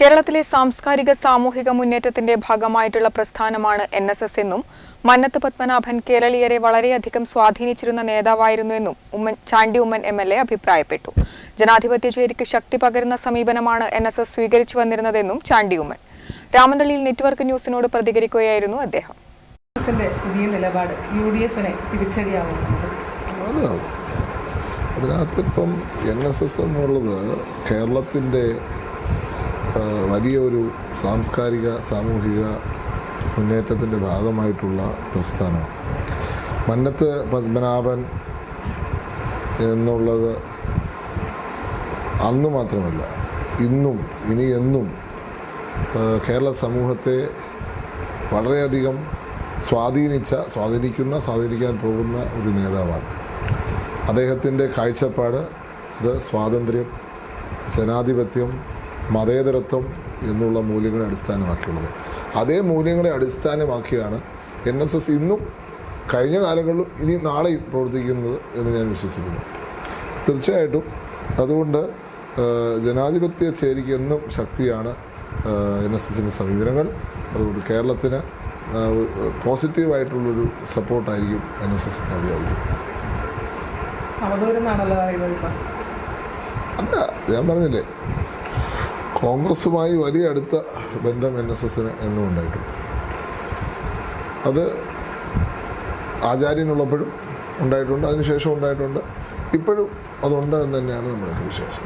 കേരളത്തിലെ സാംസ്കാരിക സാമൂഹിക മുന്നേറ്റത്തിന്റെ ഭാഗമായിട്ടുള്ള പ്രസ്ഥാനമാണ് എൻ എസ് എസ് എന്നും മന്നത്ത് പത്മനാഭൻ കേരളീയരെ വളരെയധികം സ്വാധീനിച്ചിരുന്ന നേതാവായിരുന്നു എന്നും Oommen Chandy Oommen M L A അഭിപ്രായപ്പെട്ടു. ജനാധിപത്യ ചേരിക്ക് ശക്തി പകരുന്ന സമീപനമാണ് എൻ എസ് എസ് സ്വീകരിച്ചു വന്നിരുന്നതെന്നും ചാണ്ടി ഉമ്മൻ. രാമന്തളിയിൽ നെറ്റ്വർക്ക് ന്യൂസിനോട് പ്രതികരിക്കുകയായിരുന്നു അദ്ദേഹം. പുതിയ നിലപാട് യു ഡി എഫിനെ തിരിച്ചടിയാവുന്നുണ്ട്. അല്ല അതിനകത്ത് ഇപ്പം എൻ എസ് എസ് എന്നുള്ളത് കേരളത്തിന്റെ വലിയൊരു സാംസ്കാരിക സാമൂഹിക മുന്നേറ്റത്തിന്റെ ഭാഗമായിട്ടുള്ള പ്രസ്ഥാനമാണ്. മന്നത്ത് പത്മനാഭൻ എന്നുള്ളത് അന്ന് മാത്രമല്ല ഇന്നും ഇനി എന്നും കേരള സമൂഹത്തെ വളരെയധികം സ്വാധീനിച്ച സ്വാധീനിക്കുന്ന സ്വാധീനിക്കാൻ പോകുന്ന ഒരു നേതാവാണ്. അദ്ദേഹത്തിന്റെ കാഴ്ചപ്പാട് അത് സ്വാതന്ത്ര്യം ജനാധിപത്യം മതേതരത്വം എന്നുള്ള മൂല്യങ്ങളെ അടിസ്ഥാനമാക്കിയുള്ളത്. അതേ മൂല്യങ്ങളെ അടിസ്ഥാനമാക്കിയാണ് എൻ എസ് എസ് ഇന്നും കഴിഞ്ഞ കാലങ്ങളിലും ഇനി നാളെയും പ്രവർത്തിക്കുന്നത് എന്ന് ഞാൻ വിശ്വസിക്കുന്നു. തീർച്ചയായിട്ടും അതുകൊണ്ട് ജനാധിപത്യ ചേരിക്ക് എന്നും ശക്തിയാണ് എൻ എസ് എസിന്റെ സമീപനങ്ങൾ. അതുകൊണ്ട് കേരളത്തിന് പോസിറ്റീവായിട്ടുള്ളൊരു സപ്പോർട്ടായിരിക്കും എൻ എസ് എസ് അല്ല ഞാൻ പറഞ്ഞില്ലേ കോൺഗ്രസുമായി വലിയ അടുത്ത ബന്ധം എൻ എസ് എസിന് എന്നും ഉണ്ടായിട്ടുണ്ട്. അത് ആചാര്യനുള്ളപ്പോഴും ഉണ്ടായിട്ടുണ്ട് അതിനുശേഷം ഉണ്ടായിട്ടുണ്ട്. ഇപ്പോഴും അതുണ്ട് എന്ന് തന്നെയാണ് നമ്മുടെ വിശ്വാസം.